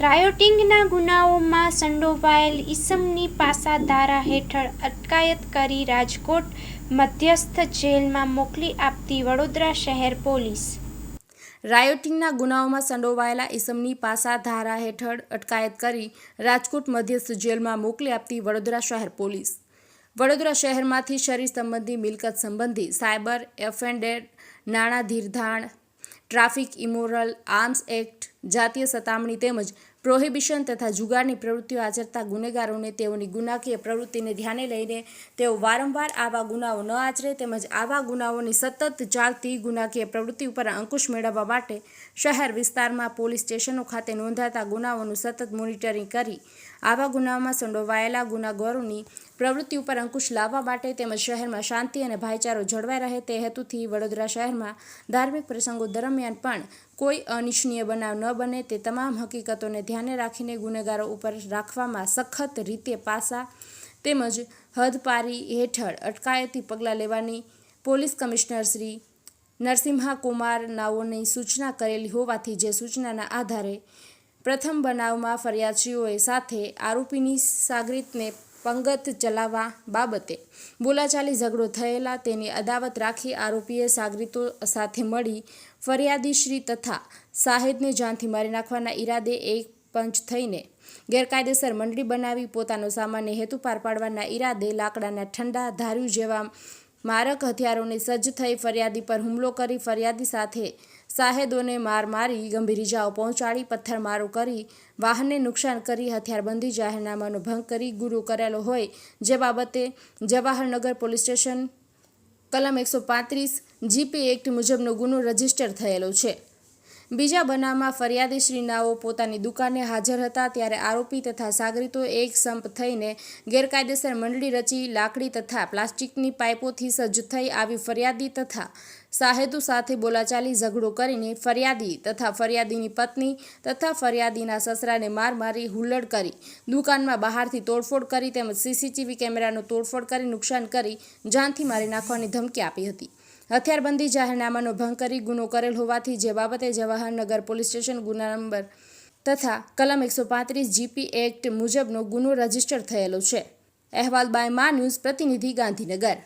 રાયોટિંગના ગુનાઓમાં સંડોવાયેલ ઈસમની પાસા ધારા હેઠળ અટકાયત કરી રાજકોટ મધ્યસ્થ જેલમાં મોકલી આપતી વડોદરા શહેર પોલીસ. રાયોટિંગના ગુનાઓમાં સંડોવાયેલા ઇસમની પાસા ધારા હેઠળ અટકાયત કરી રાજકોટ મધ્યસ્થ જેલમાં મોકલી આપતી વડોદરા શહેર પોલીસ. વડોદરા શહેરમાંથી શરીર સંબંધી મિલકત સંબંધી સાયબર એફેન્ડેડ નાણાં ધીરધાણ ટ્રાફિક, ઇમોરલ આર્મ્સ એક્ટ, જાતીય સતામણી તેમજ પ્રોહિબિશન તથા જુગારની પ્રવૃત્તિઓ આચરતા ગુનેગારોને તેઓની ગુનાકીય પ્રવૃત્તિને ધ્યાને લઈને તેઓ વારંવાર આવા ગુનાઓ ન આચરે તેમજ આવા ગુનાઓની સતત ચાલતી ગુનાકીય પ્રવૃત્તિ ઉપર અંકુશ મેળવવા માટે શહેર વિસ્તારમાં પોલીસ સ્ટેશનો ખાતે નોંધાતા ગુનાઓનું સતત મોનિટરિંગ કરી આવા ગુનાઓમાં સંડોવાયેલા ગુનાખોરોની પ્રવૃત્તિ ઉપર અંકુશ લાવવા માટે તેમજ શહેરમાં શાંતિ અને ભાઈચારો જળવાઈ રહે તે હેતુથી વડોદરા શહેરમાં ધાર્મિક પ્રસંગો દરમિયાન પણ કોઈ અનિચ્છનીય બનાવ ન બને તે તમામ હકીકતોને ધ્યાને રાખીને ગુનેગારો ઉપર રાખવામાં સખત રીતે પાસા તેમજ હદપારી હેઠળ અટકાયતી પગલાં લેવાની પોલીસ કમિશનર શ્રી નરસિંહા કુમાર નાઓની સૂચના કરેલી હોવાથી જે સૂચનાના આધારે પ્રથમ બનાવમાં ફરિયાદીઓએ સાથે આરોપીની સાગરીતને પંગત ચલાવવા બાબતે બોલાચાલી ઝઘડો થયેલા તેની અદાવત રાખી આરોપીએ સાગરીતો સાથે મળી ફરિયાદીશ્રી તથા સાહેદને જાનથી મારી નાખવાના ઈરાદે એક પંચ થઈને ગેરકાયદેસર મંડળી બનાવી પોતાનો સામાન્ય હેતુ પાર પાડવાના ઈરાદે લાકડાના ઠંડા ધાર્યું જેવા મારક હથિયારોને સજ્જ થઈ ફરિયાદી પર હુમલો કરી ફરિયાદી સાથે સાહેદોને માર મારી ગંભીર ઇજાઓ પહોંચાડી, પથ્થરમારો કરી, વાહનને નુકસાન કરી, હથિયારબંધી જાહેરનામાનો ભંગ કરી ગુનો કરેલો હોય, જે બાબતે જવાહરનગર પોલીસ સ્ટેશન કલમ એકસો પાંત્રીસ, જીપી એક્ટ મુજબનો ગુનો રજિસ્ટર થયેલો છે. બીજા બનાવમાં ફરિયાદી શ્રી નાઓ પોતાની દુકાને હાજર હતા ત્યારે આરોપી તથા સાગરીતો એક સંપ થઈને ગેરકાયદેસર મંડળી રચી લાકડી તથા પ્લાસ્ટિકની પાઇપોથી સજ્જ થઈ આવી ફરિયાદી તથા સાહેદુ સાથે બોલાચાલી ઝઘડો કરીને ફરિયાદી તથા ફરિયાદીની પત્ની તથા ફરિયાદીના સસરાને માર મારી હુલ્લડ કરી દુકાનમાં બહારથી તોડફોડ કરી તેમજ સીસીટીવી કેમેરાનો તોડફોડ કરી નુકસાન કરી જાનથી મારી નાખવાની ધમકી આપી હતી. હથિયારબંધી જાહેરનામાનો ભંગ કરી ગુનો કરેલ હોવાથી જે બાબતે જવાહરનગર પોલીસ સ્ટેશન ગુના નંબર તથા કલમ એકસો પાંત્રીસ જીપી એક્ટ મુજબનો ગુનો રજિસ્ટર થયેલો છે. અહેવાલ બાય મા ન્યૂઝ પ્રતિનિધિ ગાંધીનગર.